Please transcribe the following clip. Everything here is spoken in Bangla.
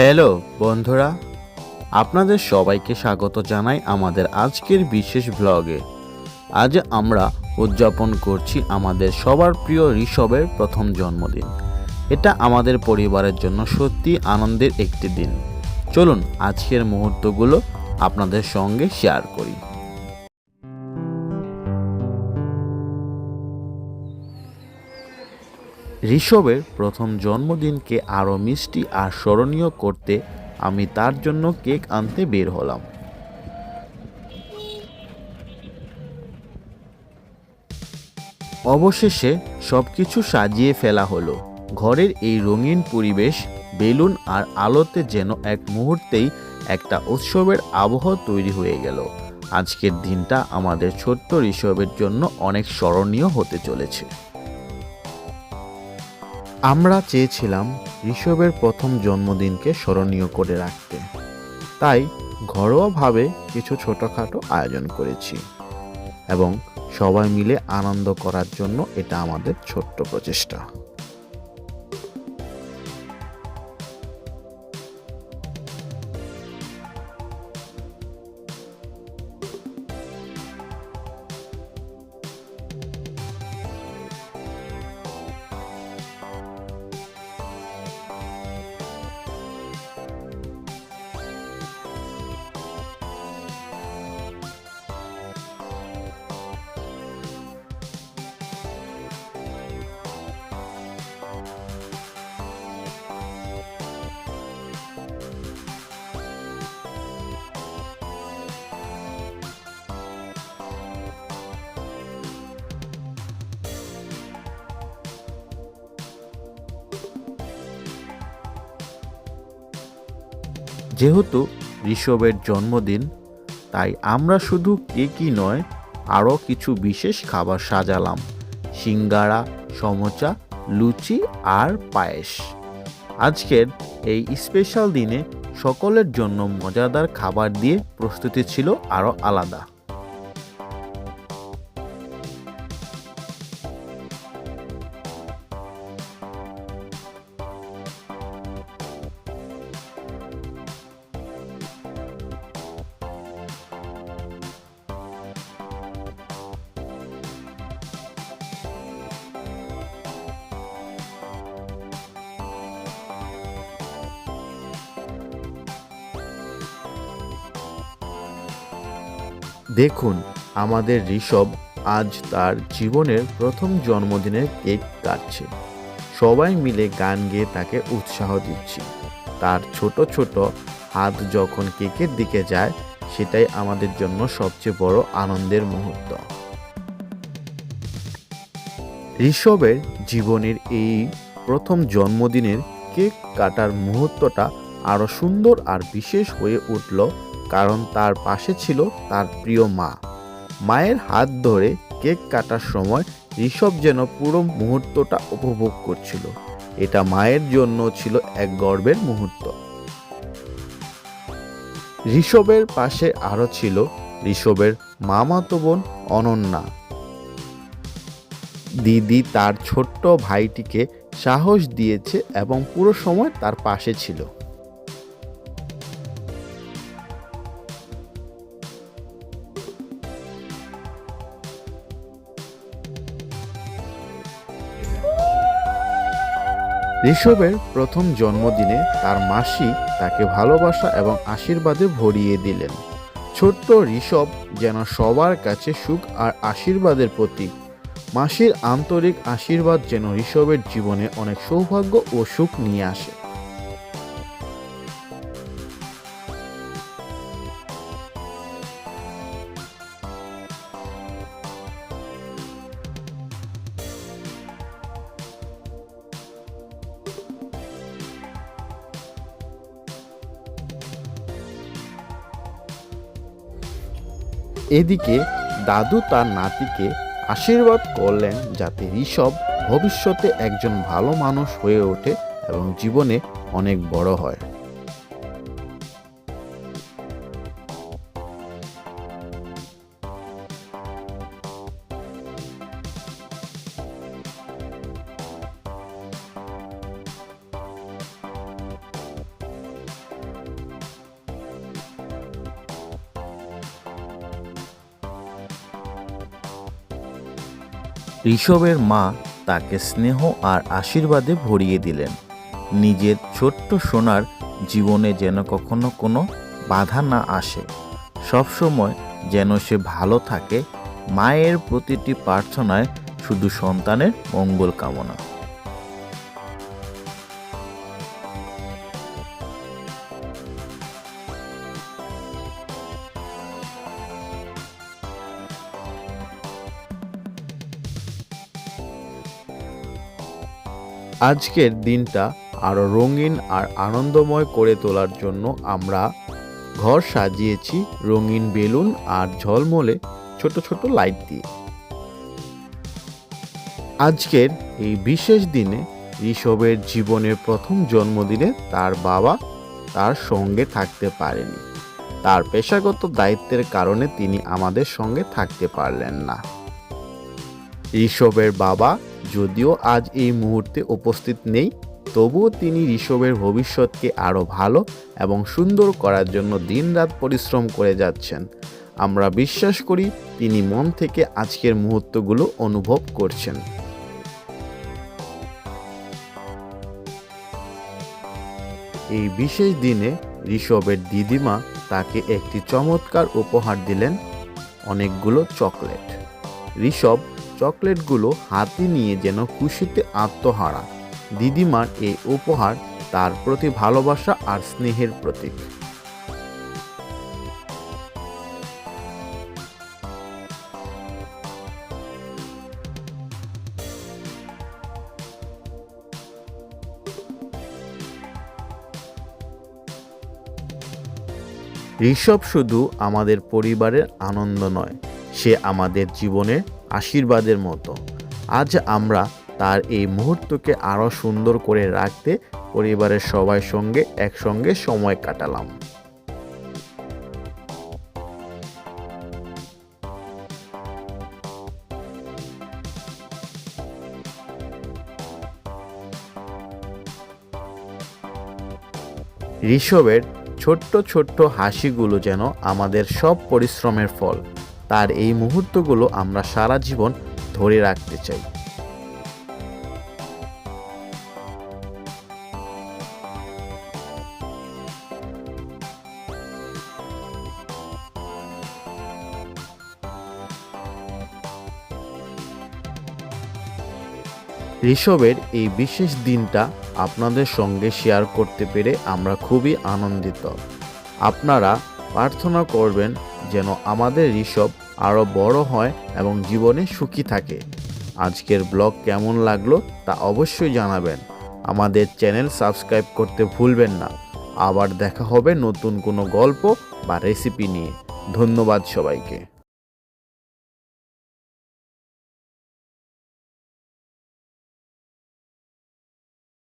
হ্যালো, বন্ধুরা। আপনাদের সবাইকে স্বাগত জানাই আমাদের আজকের বিশেষ ব্লগে আজ আমরা উদযাপন করছি আমাদের সবার প্রিয় ঋষভের প্রথম জন্মদিন। এটা আমাদের পরিবারের জন্য সত্যি আনন্দের একটি দিন। চলুন আজকের মুহূর্তগুলো আপনাদের সঙ্গে শেয়ার করি। ঋষভের প্রথম জন্মদিনকে আরও মিষ্টি আর স্মরণীয় করতে আমি তার জন্য কেক আনতে বের হলাম। অবশেষে সব কিছু সাজিয়ে ফেলা হলো। ঘরের এই রঙিন পরিবেশ, বেলুন আর আলোতে যেন এক মুহূর্তেই একটা উৎসবের আবহ তৈরি হয়ে গেল। আজকের দিনটা আমাদের ছোট্ট ঋষভের জন্য অনেক স্মরণীয় হতে চলেছে। আমরা চেয়েছিলাম ঋষভের প্রথম জন্মদিনকে স্মরণীয় করে রাখতে। তাই ঘরোয়াভাবে কিছু ছোটোখাটো আয়োজন করেছি এবং সবাই মিলে আনন্দ করার জন্য এটা আমাদের ছোট্ট প্রচেষ্টা। যেহেতু ঋষভের জন্মদিন, তাই আমরা শুধু কেকই নয়, আরও কিছু বিশেষ খাবার সাজালাম। সিঙ্গারা, সমোচা, লুচি আর পায়েস। আজকের এই স্পেশাল দিনে সকলের জন্য মজাদার খাবার দিয়ে প্রস্তুতি ছিল আরও আলাদা। দেখুন, আমাদের ঋষভ আজ তার জীবনের প্রথম জন্মদিনের কেক কাটছে। সবাই মিলে গান গেয়ে তাকে উৎসাহ দিচ্ছি। তার ছোট ছোট হাত যখন কেকের দিকে যায়, সেটাই আমাদের জন্য সবচেয়ে বড় আনন্দের মুহূর্ত। ঋষভের জীবনের এই প্রথম জন্মদিনের কেক কাটার মুহূর্তটা আরও সুন্দর আর বিশেষ হয়ে উঠল কারণ তার পাশে ছিল তার প্রিয় মা। মায়ের হাত ধরে কেক কাটার সময় ঋষভ যেন পুরো মুহূর্তটা উপভোগ করছিল। এটা মায়ের জন্য ছিল এক গর্বের মুহূর্ত। ঋষভের পাশে আরও ছিল ঋষভের মামাতো বোন অনন্যা। দিদি তার ছোট্ট ভাইটিকে সাহস দিয়েছে এবং পুরো সময় তার পাশে ছিল। ঋষভের প্রথম জন্মদিনে তার মাসি তাকে ভালোবাসা এবং আশীর্বাদে ভরিয়ে দিলেন। ছোট্ট ঋষভ যেন সবার কাছে সুখ আর আশীর্বাদের প্রতীক। মাসির আন্তরিক আশীর্বাদ যেন ঋষভের জীবনে অনেক সৌভাগ্য ও সুখ নিয়ে আসে। এদিকে দাদু তার নাতিকে আশীর্বাদ করলেন যাতে ঋষভ ভবিষ্যতে একজন ভালো মানুষ হয়ে ওঠে এবং জীবনে অনেক বড় হয়। ঋষভের মা তাকে স্নেহ আর আশীর্বাদে ভরিয়ে দিলেন। নিজের ছোট্ট সোনার জীবনে যেন কখনো কোনো বাধা না আসে। সবসময় যেন সে ভালো থাকে, মায়ের প্রতিটি প্রার্থনায় শুধু সন্তানের মঙ্গল কামনা। আজকের দিনটা আরও রঙিন আর আনন্দময় করে তোলার জন্য আমরা ঘর সাজিয়েছি রঙিন বেলুন আর ঝলমলে ছোট ছোট লাইট দিয়ে। আজকের এই বিশেষ দিনে ঋষভের জীবনের প্রথম জন্মদিনে তার বাবা তার সঙ্গে থাকতে পারেনি। তার পেশাগত দায়িত্বের কারণে তিনি আমাদের সঙ্গে থাকতে পারলেন না। ঋষভের বাবা যদিও আজ এই মুহূর্তে উপস্থিত নেই, তবুও তিনি ঋষভের ভবিষ্যৎকে আরও ভালো এবং সুন্দর করার জন্য দিনরাত পরিশ্রম করে যাচ্ছেন। আমরা বিশ্বাস করি তিনি মন থেকে আজকের মুহূর্তগুলো অনুভব করছেন। এই বিশেষ দিনে ঋষভের দিদিমা তাকে একটি চমৎকার উপহার দিলেন, অনেকগুলো চকলেট। ঋষভ চকলেটগুলো হাতে নিয়ে যেন খুশিতে আত্মহারা। দিদিমার এই উপহার তার প্রতি ভালোবাসা আর স্নেহের প্রতীক। ঋষভ শুধু আমাদের পরিবারের আনন্দ নয়, সে আমাদের জীবনের আশীর্বাদের মতো। আজ আমরা তার এই মুহূর্তকে আরও সুন্দর করে রাখতে পরিবারের সবাই সঙ্গে একসঙ্গে সময় কাটালাম। ঋষভের ছোট্ট ছোট্ট হাসিগুলো যেন আমাদের সব পরিশ্রমের ফল। তার এই মুহূর্তগুলো আমরা সারা জীবন ধরে রাখতে চাই। ঋষভের এই বিশেষ দিনটা আপনাদের সঙ্গে শেয়ার করতে পেরে আমরা খুবই আনন্দিত। আপনারা প্রার্থনা করবেন যেন আমাদের ঋষভ আরও বড় হয় এবং জীবনে সুখী থাকে। আজকের ব্লগ কেমন লাগল তা অবশ্যই জানাবেন। আমাদের চ্যানেল সাবস্ক্রাইব করতে ভুলবেন না। আবার দেখা হবে নতুন কোনো গল্প বা রেসিপি নিয়ে। ধন্যবাদ সবাইকে।